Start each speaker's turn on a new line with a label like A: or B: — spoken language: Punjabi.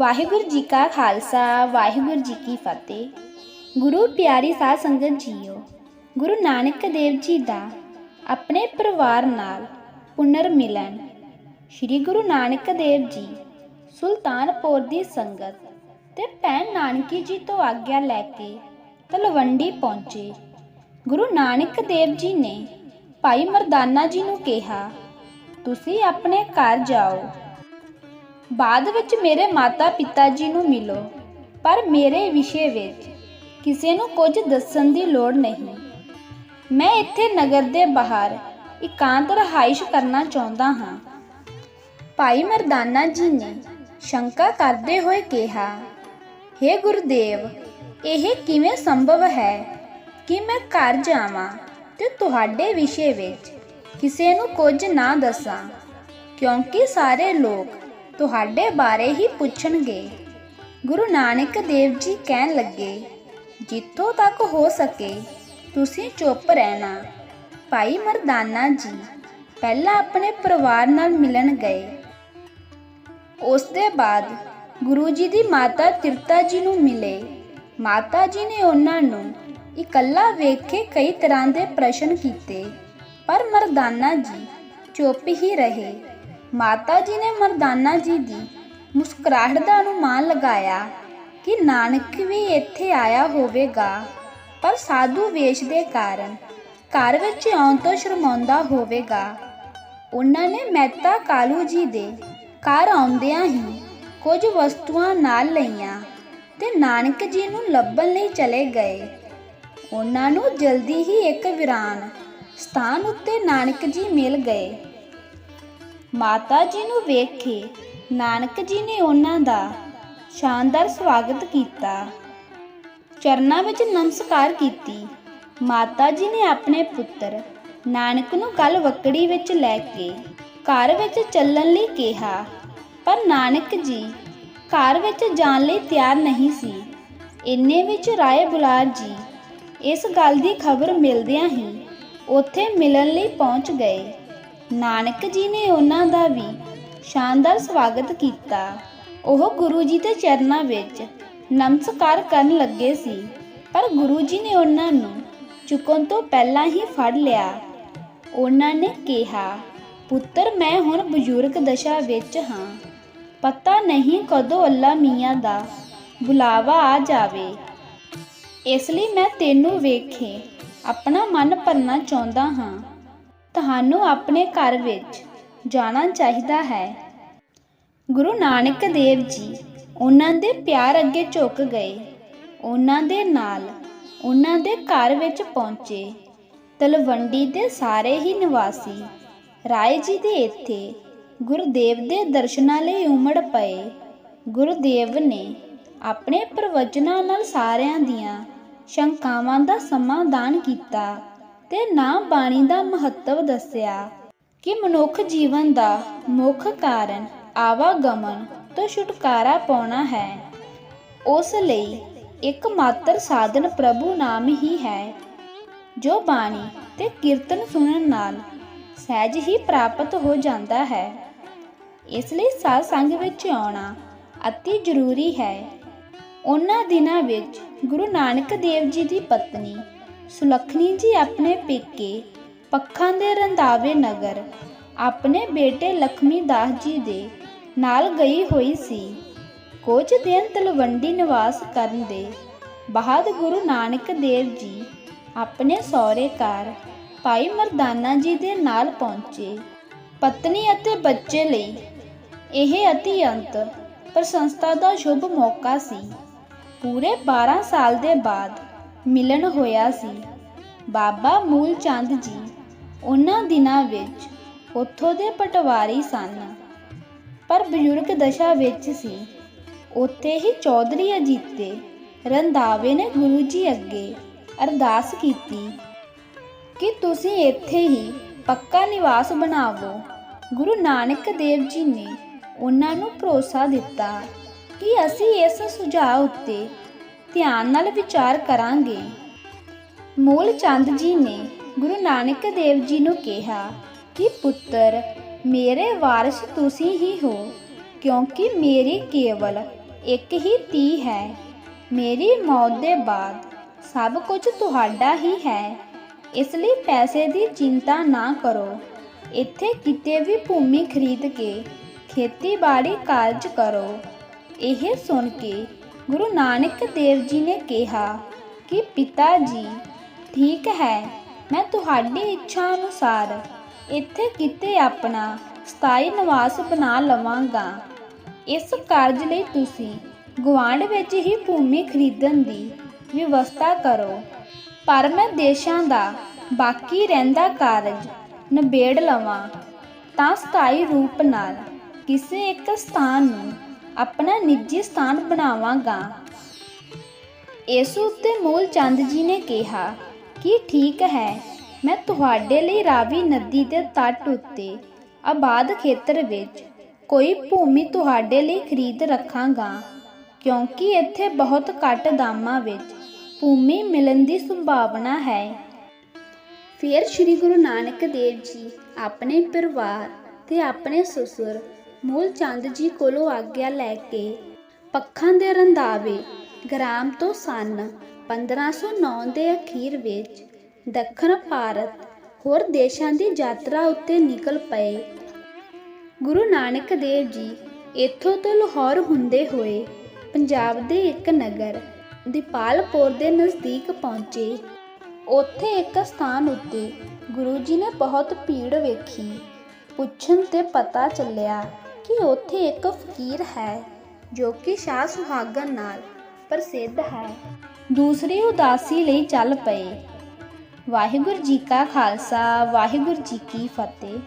A: ਵਾਹਿਗੁਰੂ ਜੀ ਕਾ ਖਾਲਸਾ, ਵਾਹਿਗੁਰੂ ਜੀ ਕੀ ਫਤਿਹ। ਗੁਰੂ ਪਿਆਰੀ ਸਾਧ ਸੰਗਤ ਜੀਓ, ਗੁਰੂ ਨਾਨਕ ਦੇਵ ਜੀ ਦਾ ਆਪਣੇ ਪਰਿਵਾਰ ਨਾਲ ਪੁਨਰ ਮਿਲਨ, ਸ੍ਰੀ ਗੁਰੂ ਨਾਨਕ ਦੇਵ ਜੀ, ਸੁਲਤਾਨਪੁਰ ਦੀ ਸੰਗਤ ਤੇ ਭੈਣ ਨਾਨਕੀ ਜੀ ਤੋਂ ਆਗਿਆ ਲੈ ਕੇ ਤਲਵੰਡੀ ਪਹੁੰਚੇ। ਗੁਰੂ ਨਾਨਕ ਦੇਵ ਜੀ ਨੇ ਭਾਈ ਮਰਦਾਨਾ ਜੀ ਨੂੰ ਕਿਹਾ, ਤੁਸੀਂ ਆਪਣੇ ਘਰ ਜਾਓ ਬਾਅਦ ਵਿੱਚ ਮੇਰੇ ਮਾਤਾ ਪਿਤਾ ਜੀ ਨੂੰ ਮਿਲੋ, ਪਰ ਮੇਰੇ ਵਿਸ਼ੇ ਵਿੱਚ ਕਿਸੇ ਨੂੰ ਕੁਝ ਦੱਸਣ ਦੀ ਲੋੜ ਨਹੀਂ। ਮੈਂ ਇੱਥੇ ਨਗਰ ਦੇ ਬਾਹਰ ਇਕਾਂਤ ਰਹਾਇਸ਼ ਕਰਨਾ ਚਾਹੁੰਦਾ ਹਾਂ। ਭਾਈ ਮਰਦਾਨਾ ਜੀ ਨੇ ਸ਼ੰਕਾ ਕਰਦੇ ਹੋਏ ਕਿਹਾ हे ਗੁਰਦੇਵ, ਇਹ ਕਿਵੇਂ ਸੰਭਵ ਹੈ ਕਿ ਮੈਂ ਘਰ ਜਾਵਾਂ ਤੇ ਤੁਹਾਡੇ ਵਿਸ਼ੇ ਵਿੱਚ ਕਿਸੇ ਨੂੰ ਕੁਝ ਨਾ ਦੱਸਾਂ? ਕਿਉਂਕਿ ਸਾਰੇ ਲੋਕ ਤੁਹਾਡੇ ਬਾਰੇ ਹੀ ਪੁੱਛਣਗੇ। ਗੁਰੂ ਨਾਨਕ ਦੇਵ ਜੀ ਕਹਿਣ ਲੱਗੇ, ਜਿੱਥੋਂ ਤੱਕ ਹੋ ਸਕੇ, ਤੁਸੀਂ ਚੁੱਪ ਰਹਿਣਾ। ਭਾਈ ਮਰਦਾਨਾ ਜੀ ਪਹਿਲਾਂ ਆਪਣੇ ਪਰਿਵਾਰ ਨਾਲ ਮਿਲਣ ਗਏ। ਉਸ ਦੇ ਬਾਅਦ ਗੁਰੂ ਜੀ ਦੀ ਮਾਤਾ ਤਿਰਤਾ ਜੀ ਨੂੰ ਮਿਲੇ। ਮਾਤਾ ਜੀ ਨੇ ਉਹਨਾਂ ਨੂੰ ਇਕੱਲਾ ਵੇਖ ਕੇ ਕਈ ਤਰ੍ਹਾਂ ਦੇ ਪ੍ਰਸ਼ਨ ਕੀਤੇ, ਪਰ ਮਰਦਾਨਾ ਜੀ ਚੁੱਪ ਹੀ ਰਹੇ। ਮਾਤਾ ਜੀ ਨੇ ਮਰਦਾਨਾ ਜੀ ਦੀ ਮੁਸਕਰਾਹਟ ਦਾ ਅਨੁਮਾਨ ਲਗਾਇਆ ਕਿ ਨਾਨਕ ਵੀ ਇੱਥੇ ਆਇਆ ਹੋਵੇਗਾ, ਪਰ ਸਾਧੂ ਵੇਸ਼ ਦੇ ਕਾਰਨ ਘਰ ਵਿੱਚ ਆਉਣ ਤੋਂ ਸ਼ਰਮਾਉਂਦਾ ਹੋਵੇਗਾ। ਉਹਨਾਂ ਨੇ ਮਹਿਤਾ ਕਾਲੂ ਜੀ ਦੇ ਘਰ ਆਉਂਦਿਆਂ ਹੀ ਕੁਝ ਵਸਤੂਆਂ ਨਾਲ ਲਈਆਂ ਤੇ ਨਾਨਕ ਜੀ ਨੂੰ ਲੱਭਣ ਲਈ ਚਲੇ ਗਏ। ਉਹਨਾਂ ਨੂੰ ਜਲਦੀ ਹੀ ਇੱਕ ਵਿਰਾਨ ਸਥਾਨ ਉੱਤੇ ਨਾਨਕ ਜੀ ਮਿਲ ਗਏ। ਮਾਤਾ ਜੀ ਨੂੰ ਵੇਖ ਕੇ ਨਾਨਕ ਜੀ ਨੇ ਉਹਨਾਂ ਦਾ ਸ਼ਾਨਦਾਰ ਸਵਾਗਤ ਕੀਤਾ। ਚਰਨਾਂ ਵਿੱਚ ਨਮਸਕਾਰ ਕੀਤੀ। ਮਾਤਾ ਜੀ ਨੇ ਆਪਣੇ ਪੁੱਤਰ ਨਾਨਕ ਨੂੰ ਕੱਲ ਵਕੜੀ ਵਿੱਚ ਲੈ ਕੇ ਘਰ ਵਿੱਚ ਚੱਲਣ ਲਈ ਕਿਹਾ, ਪਰ ਨਾਨਕ ਜੀ ਘਰ ਵਿੱਚ ਜਾਣ ਲਈ ਤਿਆਰ ਨਹੀਂ ਸੀ। ਇੰਨੇ ਵਿੱਚ ਰਾਏ ਬੁਲਾਰ ਜੀ ਇਸ ਗੱਲ ਦੀ ਖਬਰ ਮਿਲਦਿਆਂ ਹੀ ਉੱਥੇ ਮਿਲਣ ਲਈ ਪਹੁੰਚ ਗਏ। ਨਾਨਕ ਜੀ ਨੇ ਉਹਨਾਂ ਦਾ ਵੀ ਸ਼ਾਨਦਾਰ ਸਵਾਗਤ ਕੀਤਾ। ਉਹ ਗੁਰੂ ਜੀ ਦੇ ਚਰਨਾਂ ਵਿੱਚ ਨਮਸਕਾਰ ਕਰਨ ਲੱਗੇ ਸੀ, ਪਰ ਗੁਰੂ ਜੀ ਨੇ ਉਹਨਾਂ ਨੂੰ ਚੁੱਕਣ ਤੋਂ ਪਹਿਲਾਂ ਹੀ ਫੜ ਲਿਆ। ਉਹਨਾਂ ਨੇ ਕਿਹਾ, ਪੁੱਤਰ, ਮੈਂ ਹੁਣ ਬਜ਼ੁਰਗ ਦਸ਼ਾ ਵਿੱਚ ਹਾਂ। ਪਤਾ ਨਹੀਂ ਕਦੋਂ ਅੱਲਾ ਮੀਆਂ ਦਾ ਬੁਲਾਵਾ ਆ ਜਾਵੇ। ਇਸ ਲਈ ਮੈਂ ਤੈਨੂੰ ਵੇਖੇ, ਆਪਣਾ ਮਨ ਭਰਨਾ ਚਾਹੁੰਦਾ ਹਾਂ। ਤੁਹਾਨੂੰ ਆਪਣੇ ਘਰ ਵਿੱਚ ਜਾਣਾ ਚਾਹੀਦਾ ਹੈ। ਗੁਰੂ ਨਾਨਕ ਦੇਵ ਜੀ ਉਹਨਾਂ ਦੇ ਪਿਆਰ ਅੱਗੇ ਝੁਕ ਗਏ। ਉਹਨਾਂ ਦੇ ਨਾਲ ਉਹਨਾਂ ਦੇ ਘਰ ਵਿੱਚ ਪਹੁੰਚੇ। ਤਲਵੰਡੀ ਦੇ ਸਾਰੇ ਹੀ ਨਿਵਾਸੀ ਰਾਏ ਜੀ ਦੇ ਇੱਥੇ ਗੁਰਦੇਵ ਦੇ ਦਰਸ਼ਨਾਂ ਲਈ ਉਮੜ ਪਏ। ਗੁਰਦੇਵ ਨੇ ਆਪਣੇ ਪ੍ਰਵਚਨਾਂ ਨਾਲ ਸਾਰਿਆਂ ਦੀਆਂ ਸ਼ੰਕਾਵਾਂ ਦਾ ਸਮਾਧਾਨ ਕੀਤਾ। ਤੇ ਨਾ ਬਾਣੀ ਦਾ ਮਹੱਤਵ ਦੱਸਿਆ ਕਿ ਮਨੁੱਖ ਜੀਵਨ ਦਾ ਮੁੱਖ ਕਾਰਨ ਆਵਾਗਮਨ ਤੋਂ ਛੁਟਕਾਰਾ ਪਾਉਣਾ ਹੈ। ਉਸ ਲਈ ਇੱਕ ਮਾਤਰ ਸਾਧਨ ਪ੍ਰਭੂ ਨਾਮ ਹੀ ਹੈ, ਜੋ ਬਾਣੀ ਤੇ ਕੀਰਤਨ ਸੁਣਨ ਨਾਲ ਸਹਿਜ ਹੀ ਪ੍ਰਾਪਤ ਹੋ ਜਾਂਦਾ ਹੈ। ਇਸ ਲਈ ਸਾਧ ਸੰਗ ਵਿੱਚ ਆਉਣਾ ਅਤੀ ਜ਼ਰੂਰੀ ਹੈ। ਉਹਨਾਂ ਦਿਨਾਂ ਵਿੱਚ ਗੁਰੂ ਨਾਨਕ ਦੇਵ ਜੀ ਦੀ ਪਤਨੀ ਸੁਲੱਖਣੀ ਜੀ ਆਪਣੇ ਪੇਕੇ, ਪੱਖਾਂ ਦੇ ਰੰਧਾਵੇ ਨਗਰ, ਆਪਣੇ ਬੇਟੇ ਲਖਮੀ ਦਾਸ ਜੀ ਦੇ ਨਾਲ ਗਈ ਹੋਈ ਸੀ। ਕੁਝ ਦਿਨ ਤਲਵੰਡੀ ਨਿਵਾਸ ਕਰਨ ਦੇ ਬਾਅਦ ਗੁਰੂ ਨਾਨਕ ਦੇਵ ਜੀ ਆਪਣੇ ਸਹੁਰੇ ਘਰ ਭਾਈ ਮਰਦਾਨਾ ਜੀ ਦੇ ਨਾਲ ਪਹੁੰਚੇ। ਪਤਨੀ ਅਤੇ ਬੱਚੇ ਲਈ ਇਹ ਅਤਿਅੰਤ ਪ੍ਰਸ਼ੰਸਾ ਦਾ ਸ਼ੁਭ ਮੌਕਾ ਸੀ। ਪੂਰੇ 12 ਸਾਲ ਦੇ ਬਾਅਦ ਮਿਲਣ ਹੋਇਆ ਸੀ। ਬਾਬਾ ਮੂਲ ਚੰਦ ਜੀ ਉਹਨਾਂ ਦਿਨਾਂ ਵਿੱਚ ਉੱਥੋਂ ਦੇ ਪਟਵਾਰੀ ਸਨ। ਪਰ ਬਜ਼ੁਰਗ ਦਸ਼ਾ ਵਿੱਚ ਸੀ। ਉੱਥੇ ਹੀ ਚੌਧਰੀ ਅਜੀਤੇ ਰੰਧਾਵੇ ਨੇ ਗੁਰੂ ਜੀ ਅੱਗੇ ਅਰਦਾਸ ਕੀਤੀ ਕਿ ਤੁਸੀਂ ਇੱਥੇ ਹੀ ਪੱਕਾ ਨਿਵਾਸ ਬਣਾਵੋ। ਗੁਰੂ ਨਾਨਕ ਦੇਵ ਜੀ ਨੇ ਉਹਨਾਂ ਨੂੰ ਭਰੋਸਾ ਦਿੱਤਾ ਕਿ ਅਸੀਂ ਇਸ ਸੁਝਾਅ ਉੱਤੇ ਧਿਆਨ ਨਾਲ ਵਿਚਾਰ ਕਰਾਂਗੇ। ਮੂਲ ਚੰਦ ਜੀ ਨੇ ਗੁਰੂ ਨਾਨਕ ਦੇਵ ਜੀ ਨੂੰ ਕਿਹਾ ਕਿ ਪੁੱਤਰ, ਮੇਰੇ ਵਾਰਿਸ ਤੁਸੀਂ ਹੀ ਹੋ, ਕਿਉਂਕਿ ਮੇਰੀ ਕੇਵਲ ਇੱਕ ਹੀ ਧੀ ਹੈ। ਮੇਰੀ ਮੌਤ ਦੇ ਬਾਅਦ ਸਭ ਕੁਝ ਤੁਹਾਡਾ ਹੀ ਹੈ। ਇਸ ਲਈ ਪੈਸੇ ਦੀ ਚਿੰਤਾ ਨਾ ਕਰੋ। ਇੱਥੇ ਕਿਤੇ ਵੀ ਭੂਮੀ ਖਰੀਦ ਕੇ ਖੇਤੀਬਾੜੀ ਕਾਰਜ ਕਰੋ। ਇਹ ਸੁਣ ਕੇ ਗੁਰੂ ਨਾਨਕ ਦੇਵ ਜੀ ਨੇ ਕਿਹਾ ਕਿ ਪਿਤਾ ਜੀ, ਠੀਕ ਹੈ, ਮੈਂ ਤੁਹਾਡੀ ਇੱਛਾ ਅਨੁਸਾਰ ਇੱਥੇ ਕਿਤੇ ਆਪਣਾ ਸਥਾਈ ਨਿਵਾਸ ਬਣਾ ਲਵਾਂਗਾ। ਇਸ ਕਾਰਜ ਲਈ ਤੁਸੀਂ ਗੁਆਂਢ ਵਿੱਚ ਹੀ ਭੂਮੀ ਖਰੀਦਣ ਦੀ ਵਿਵਸਥਾ ਕਰੋ। ਪਰ ਮੈਂ ਦੇਸ਼ਾਂ ਦਾ ਬਾਕੀ ਰਹਿੰਦਾ ਕਾਰਜ ਨਿਬੇੜ ਲਵਾਂ। ਤਾਂ ਸਥਾਈ ਰੂਪ ਨਾਲ ਕਿਸੇ ਇੱਕ ਸਥਾਨ ਨੂੰ ਆਪਣਾ ਨਿੱਜੀ ਸਥਾਨ ਬਣਾਵਾਂਗਾ। ਇਸ ਉੱਤੇ ਮੂਲ ਚੰਦ ਜੀ ਨੇ ਕਿਹਾ, ਕਿ ਠੀਕ ਹੈ? ਮੈਂ ਤੁਹਾਡੇ ਲਈ ਰਾਵੀ ਨਦੀ ਦੇ ਤੱਟ ਉੱਤੇ ਆਬਾਦ ਖੇਤਰ ਵਿੱਚ ਕੋਈ ਭੂਮੀ ਤੁਹਾਡੇ ਲਈ ਖਰੀਦ ਰੱਖਾਂਗਾ, ਕਿਉਂਕਿ ਇੱਥੇ ਬਹੁਤ ਘੱਟ ਦਾਮਾਂ ਵਿੱਚ ਭੂਮੀ ਮਿਲਣ ਦੀ ਸੰਭਾਵਨਾ ਹੈ। ਫਿਰ ਸ੍ਰੀ ਗੁਰੂ ਨਾਨਕ ਦੇਵ ਜੀ ਆਪਣੇ ਪਰਿਵਾਰ ਤੇ ਆਪਣੇ ਸਸੁਰ ਮੂਲ ਚੰਦ ਜੀ ਕੋਲੋਂ ਆਗਿਆ ਲੈ ਕੇ ਪੱਖਾਂ ਦੇ ਰੰਧਾਵੇ ਗ੍ਰਾਮ ਤੋਂ ਸਨ 1509 ਦੇ ਅਖੀਰ ਵਿੱਚ ਦੱਖਣ ਭਾਰਤ ਹੋਰ ਦੇਸ਼ਾਂ ਦੀ ਯਾਤਰਾ ਉੱਤੇ ਨਿਕਲ ਪਏ। ਗੁਰੂ ਨਾਨਕ ਦੇਵ ਜੀ ਇੱਥੋਂ ਤੋਂ ਲਾਹੌਰ ਹੁੰਦੇ ਹੋਏ ਪੰਜਾਬ ਦੇ ਇੱਕ ਨਗਰ ਦੀਪਾਲਪੁਰ ਦੇ ਨਜ਼ਦੀਕ ਪਹੁੰਚੇ। ਉੱਥੇ ਇੱਕ ਸਥਾਨ ਉੱਤੇ ਗੁਰੂ ਜੀ ਨੇ ਬਹੁਤ ਭੀੜ ਵੇਖੀ। ਪੁੱਛਣ ਤੇ ਪਤਾ ਚੱਲਿਆ ਕਿ ਉੱਥੇ ਇੱਕ ਫਕੀਰ ਹੈ, ਜੋ ਕਿ ਸ਼ਾਹ ਸੁਹਾਗਨ ਨਾਲ ਪ੍ਰਸਿੱਧ ਹੈ। ਦੂਸਰੇ ਉਦਾਸੀ ਲਈ ਚੱਲ ਪਏ। ਵਾਹਿਗੁਰੂ ਜੀ ਕਾ ਖਾਲਸਾ, ਵਾਹਿਗੁਰੂ ਜੀ ਕੀ ਫਤਿਹ।